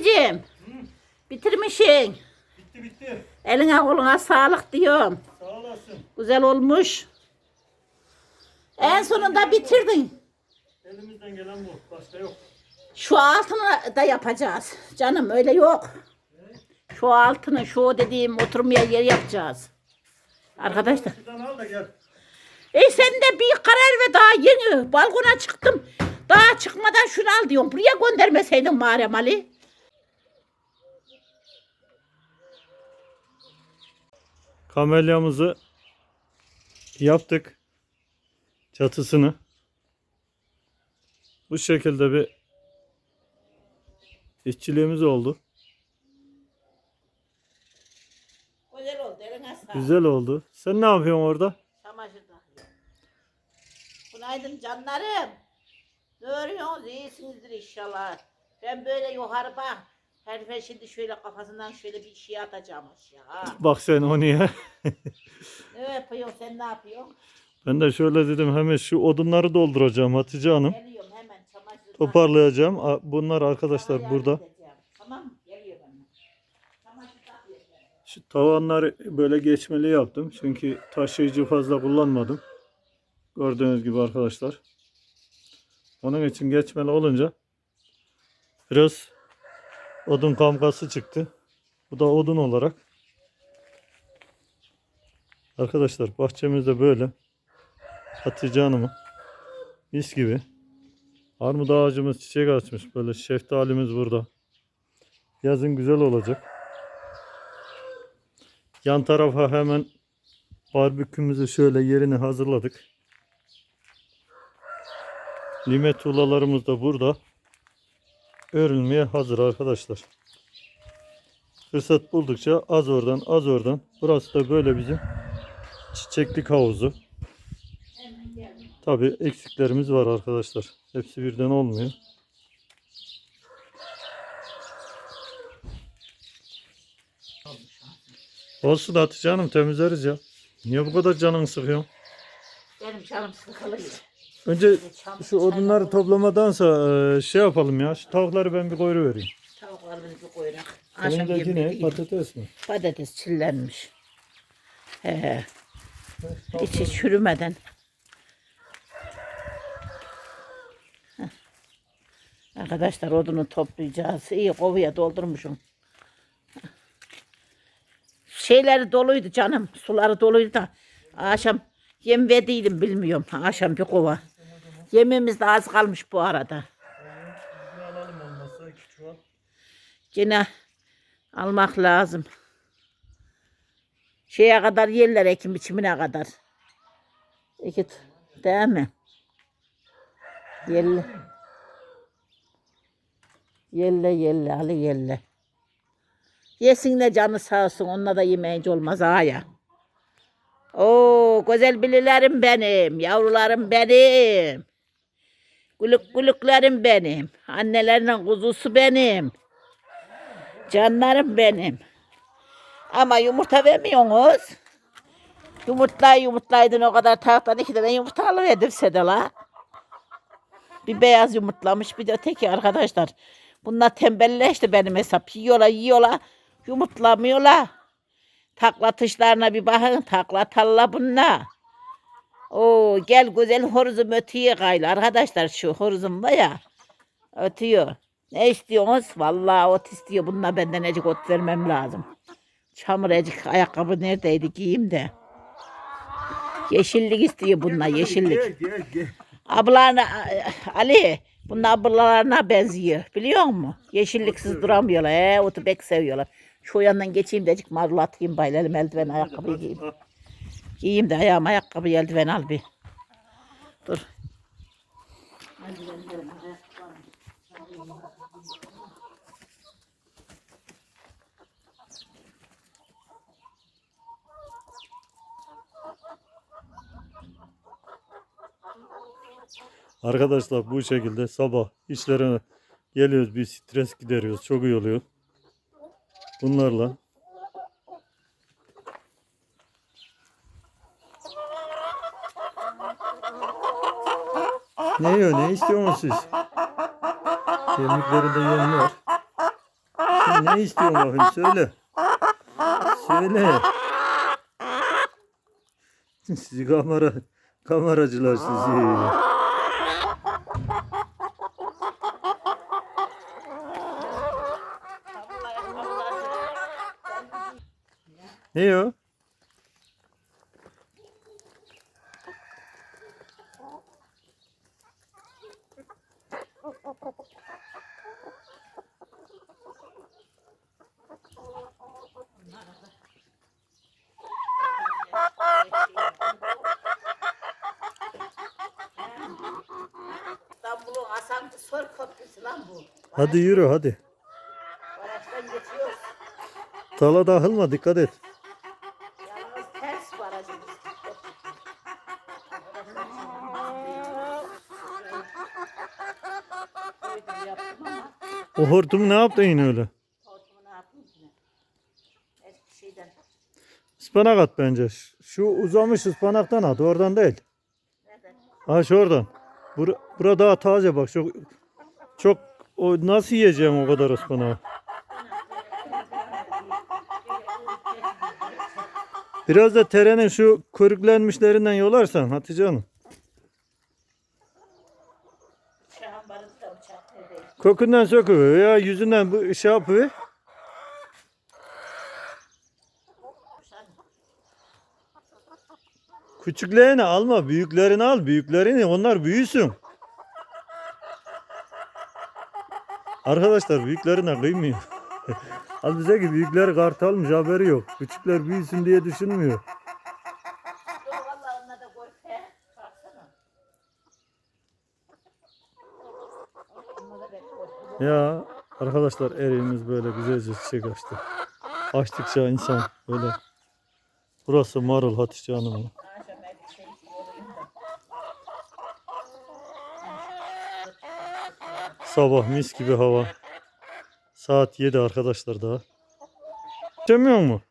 Ali'ciğim bitirmişsin. Bitti bitti. Eline koluna sağlık diyorum. Sağ olasın. Güzel olmuş. En sonunda bitirdin. Elimizden gelen bu. Başka yok. Şu altını da yapacağız. Canım öyle yok. Şu altını şu dediğim oturmaya yer yapacağız. Arkadaşlar. E sen de bir karar ve daha yeni balkona çıktım. Daha çıkmadan şunu al diyorum. Buraya göndermeseydin Muharrem Ali. Kamelyamızı yaptık. Çatısını. Bu şekilde bir işçiliğimiz oldu. Güzel oldu eline sağlık. Güzel oldu. Sen ne yapıyorsun orada? Çamaşır takıyor. Günaydın canlarım. Ne örüyorsunuz? İyisinizdir inşallah. Ben böyle yukarı bak. Herife şimdi şöyle kafasından şöyle bir şey atacağım aşağı. Bak sen o niye? Ne yapıyorsun sen ne yapıyorsun? Ben de şöyle dedim hemen şu odunları dolduracağım Hatice Hanım. Geliyorum hemen çamaşır Toparlayacağım. A- Bunlar arkadaşlar Sana burada. yardım edeceğim. Tamam mı? Geliyorum hemen. Çamaşır takıyorum. Şu tavanları böyle geçmeli yaptım. Çünkü taşıyıcı fazla kullanmadım. Gördüğünüz gibi arkadaşlar. Onun için geçmeli olunca biraz odun kamkası çıktı. Bu da odun olarak. Arkadaşlar bahçemizde böyle. Hatice Hanım'ın mis gibi. Armut ağacımız çiçek açmış. Böyle şeftalimiz burada. Yazın güzel olacak. Yan tarafa hemen barbekümüzü şöyle yerini hazırladık. Lime tuğlalarımız da burada. Örülmeye hazır arkadaşlar. Fırsat buldukça az oradan az oradan. Burası da böyle bizim çiçeklik havuzu. Tabi eksiklerimiz var arkadaşlar. Hepsi birden olmuyor. Olsun Hatice Hanım temizleriz ya. Niye bu kadar canını sıkıyorsun? Benim canım sıkılıyor. Önce şu odunları toplamadansa e, şey yapalım ya. Şu tavukları ben bir koyru vereyim. Tavuklarımızı bir koyarak. Akşam Önündeki yemeği ne? yiyin. Patates mi? Patates çillenmiş. He, içi çürümeden. Heh. Arkadaşlar odunu toplayacağız. İyi kovuya doldurmuşum. Şeyleri doluydu canım. Suları doluydu da. Akşam yem verdiydim bilmiyorum. Akşam bir kova. Yemimiz de az kalmış bu arada. alalım olmazsa iki çuval. Yine almak lazım. Şeye kadar yerler ekim biçimine kadar. İki değil mi? Yelle. Yelle yelle Ali yelle. Yesin de canı sağ olsun. Onunla da yemeyince olmaz ha ya. Oo güzel bililerim benim. Yavrularım benim. Gülük gülüklerim benim. Annelerinin kuzusu benim. Canlarım benim. Ama yumurta vermiyorsunuz. Yumurtlayı yumurtlaydın o kadar tahtan iki tane yumurta alıverdim Sedala. Bir beyaz yumurtlamış bir de öteki arkadaşlar. Bunlar tembelleşti benim hesap. Yiyorlar yiyorlar. Yumurtlamıyorlar. Taklatışlarına bir bakın. Taklatalla bunlar. Oo gel güzel horuzum ötüyor gayrı arkadaşlar şu horuzum var ya. Ötüyor. Ne istiyorsunuz? Vallahi ot istiyor. Bununla benden ecik ot vermem lazım. Çamur ecik ayakkabı neredeydi giyeyim de. Yeşillik istiyor bununla yeşillik. gel gel. Ablarına Ali bunlar ablalarına benziyor biliyor musun? Yeşilliksiz duramıyorlar. He, otu pek seviyorlar. Şu yandan geçeyim de ecik marul atayım baylarım eldiven ayakkabı giyeyim. Giyeyim de ayağıma ayakkabı eldiven al bir. Dur. Arkadaşlar bu şekilde sabah işlere geliyoruz bir stres gideriyoruz. Çok iyi oluyor. Bunlarla Ne yiyor? Ne istiyorsunuz siz? Kemiklerinde yem var. Sen ne istiyorsun bakayım? Söyle. Söyle. Sizi kamera kameracılar sizi. Ne o? İstanbul'un asansör köprüsü lan bu. Hadi yürü hadi. Barajdan geçiyoruz. Tala dağılma dikkat et. Yalnız ters barajımız. Koydum yaptım ama O hortumu ne yaptın yine öyle? hortumu ne yapayım ki? Eski şeyden. Ispanak at bence. Şu uzamış ıspanaktan at oradan değil. Nereden? Ha şu oradan. Bura, bura daha taze bak. Çok çok o nasıl yiyeceğim o kadar ıspanağı? Biraz da terenin şu körüklenmişlerinden yolarsan Hatice Hanım. Kökünden söküver ya yüzünden bu şey yapıver. Küçüklerini alma, büyüklerini al. Büyüklerini onlar büyüsün. Arkadaşlar büyüklerine kıymıyor. Al bize ki büyükler kartalmış haberi yok. Küçükler büyüsün diye düşünmüyor. Ya arkadaşlar eriğimiz böyle güzelce çiçek açtı. Açtıkça insan böyle. Burası marul Hatice Hanım'ın. Akşam bir şey olayım da. Sabah mis gibi hava. Saat 7 arkadaşlar daha. Geçemiyor mu?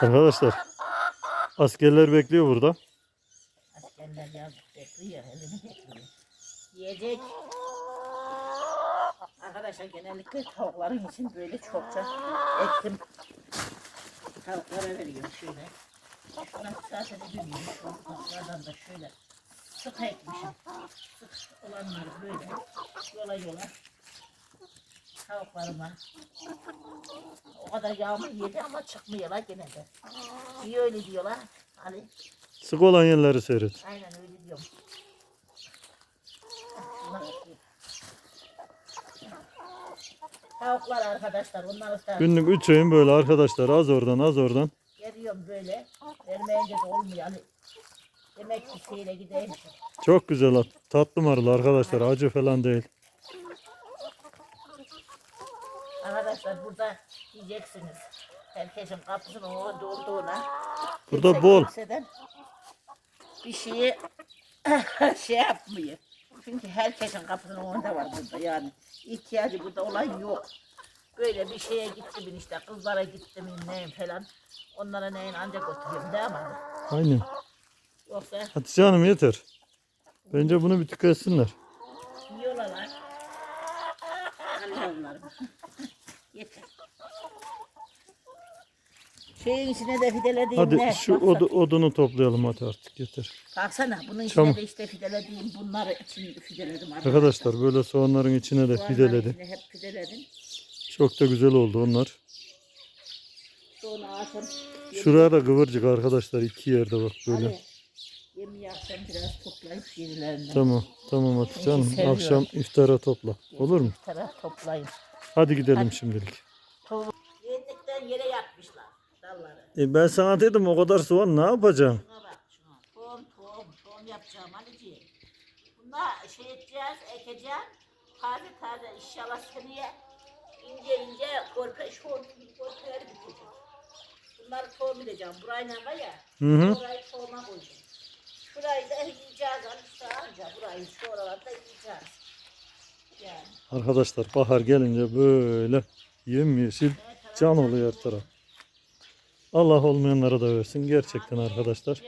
Arkadaşlar Askerler bekliyor burada. Askerler bekliyor, bekliyor. Arkadaşlar genellikle tavukların için böyle çokça ektim. Tavuklara veriyorum şöyle. Şuna bilmiyorum. Şu tavuklardan da şöyle sık ekmişim. Sık olanları böyle yola yola tavuklarıma. O kadar yağmur yedi ama çıkmıyorlar gene de. Niye öyle diyorlar? Hani Sık olan yerleri seyret. Aynen öyle diyorum. Tavuklar arkadaşlar onları da Günlük 3 öğün böyle arkadaşlar az oradan az oradan. veriyorum böyle. Vermeyince de olmuyor. Hani demek ki seyre gideyim. Çok güzel at. Tatlı marul arkadaşlar acı falan değil. Arkadaşlar burada yiyeceksiniz. Herkesin kapısının orada olduğuna. Burada kimse bol. kimseden Bir şeyi şey yapmıyor. Çünkü herkesin kapısının önünde var burada yani. İhtiyacı burada olan yok. Böyle bir şeye gitti mi işte kızlara gitti mi neyim falan. Onlara neyin ancak götürüyorum değil mi? Aynen. Hatice Hanım yeter. Bence bunu bir tüketsinler. yiyorlar. Allah'ım. Yeter. Şeyin içine de fidelediğim Hadi ne? şu Baksana. odu, odunu toplayalım hadi artık yeter. Baksana bunun içine Tamam. de işte fidelediğim bunları için fideledim Arkadaşlar böyle soğanların içine de Soğanların fideledim. içine hep fideledim. Çok da güzel oldu onlar. Sonra atın. Şuraya da kıvırcık arkadaşlar iki yerde bak böyle. Hadi. Yemeği akşam biraz toplayıp yenilerinden. Tamam tamam Hatice Hanım. seviyorum. Akşam iftara topla. Olur mu? Taraf toplayın. Hadi gidelim şimdilik. Yenlikten yere yatmışlar dalları. E ben sana dedim o kadar soğan ne yapacağım? Şuna bak şuna. Tohum tohum tohum yapacağım Ali'ciğim. Bunlar şey edeceğiz, ekeceğim. Taze taze inşallah seneye ince ince korpe şu korpeleri bitecek. Bunları tohum edeceğim. Burayla var ya. Hı hı. Burayı tohuma koyacağım. Şurayı da yiyeceğiz anca burayı şu oralarda yiyeceğiz. Yani. Arkadaşlar bahar gelince böyle yemyeşil can oluyor her taraf. Allah olmayanlara da versin gerçekten arkadaşlar.